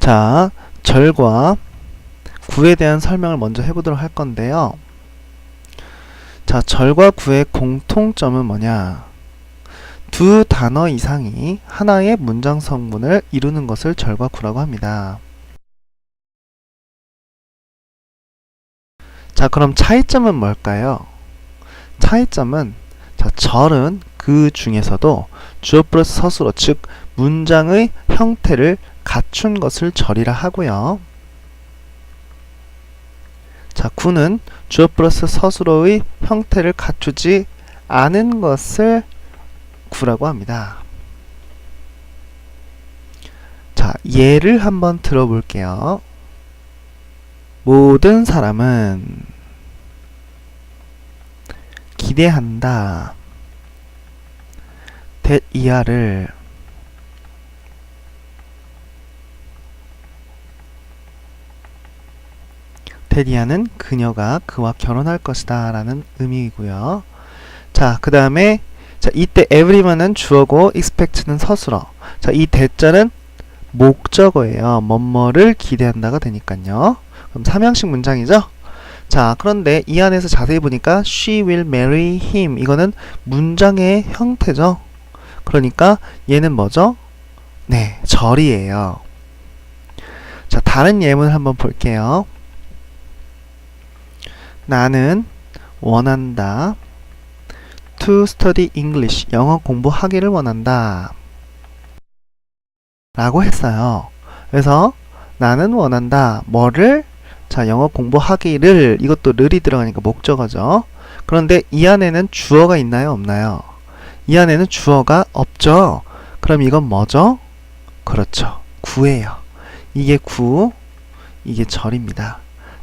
자, 절과 구에 대한 설명을 먼저 해보도록 할 건데요. 자, 절과 구의 공통점은 뭐냐? 두 단어 이상이 하나의 문장 성분을 이루는 것을 절과 구라고 합니다. 자, 그럼 차이점은 뭘까요? 차이점은 자, 절은 그 중에서도 주어 플러스 서술어 즉 문장의 형태를 갖춘 것을 절이라 하고요. 자, 구는 주어 플러스 서술어의 형태를 갖추지 않은 것을 구라고 합니다. 자, 예를 한번 들어볼게요. 모든 사람은 기대한다. that 이하를 테디아는 그녀가 그와 결혼할 것이다 라는 의미이고요. 자, 그 다음에 자, 이때 everyone은 주어고 expect는 서술어. 자, 이 대자는 목적어예요. 뭐뭐를 기대한다가 되니까요. 그럼 삼형식 문장이죠? 자, 그런데 이 안에서 자세히 보니까 she will marry him 이거는 문장의 형태죠. 그러니까 얘는 뭐죠? 네, 절이에요. 자, 다른 예문을 한번 볼게요. 나는 원한다. to study English. 영어 공부하기를 원한다. 라고 했어요. 그래서 나는 원한다. 뭐를? 자, 영어 공부하기를 이것도 를이 들어가니까 목적어죠. 그런데 이 안에는 주어가 있나요? 없나요? 이 안에는 주어가 없죠. 그럼 이건 뭐죠? 그렇죠. 구예요. 이게 구, 이게 절입니다.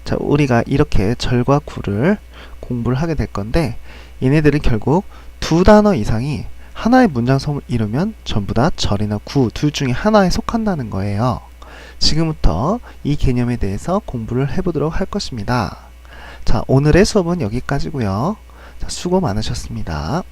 자, 우리가 이렇게 절과 구를 공부를 하게 될 건데 얘네들은 결국 두 단어 이상이 하나의 문장 성을 이루면 전부 다 절이나 구 둘 중에 하나에 속한다는 거예요. 지금부터 이 개념에 대해서 공부를 해보도록 할 것입니다. 자, 오늘의 수업은 여기까지고요. 자, 수고 많으셨습니다.